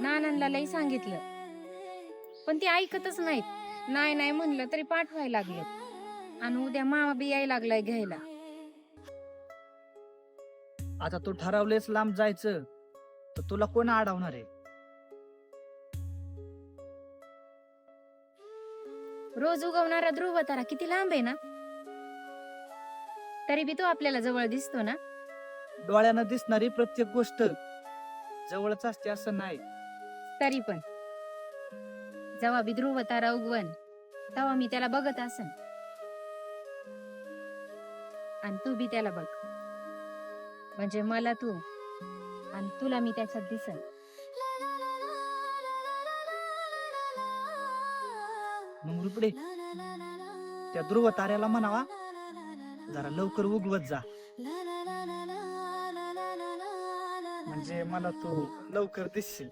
नानांना लई सांगितलं. पण ती ऐकतच नाहीत. नाही नाही म्हणलं तरी पाठवायला लागले. आणि उद्या मामा बी यायला लागलाय घ्यायला. आता तू ठरवलेस लांब जायचं तर तुला कोण अडवणार आहे? रोज उगवणारा ध्रुव तारा किती लांब आहे ना? तरी बी तो आपल्याला जवळ दिसतो ना? डोळ्यानं दिसणारी प्रत्येक गोष्ट जवळच असते असं नाही. तरी पण. जेव्हा ध्रुव तारा उगवन तेव्हा मी त्याला बघत असन. आणि तू बी त्याला बघ. म्हणजे मला तू आणि तुला मी त्याच्यात दिसन. मग रुपडे त्या ध्रुव ताऱ्याला म्हणावा जरा लवकर उगवत जा. म्हणजे मला तू लवकर दिसशील.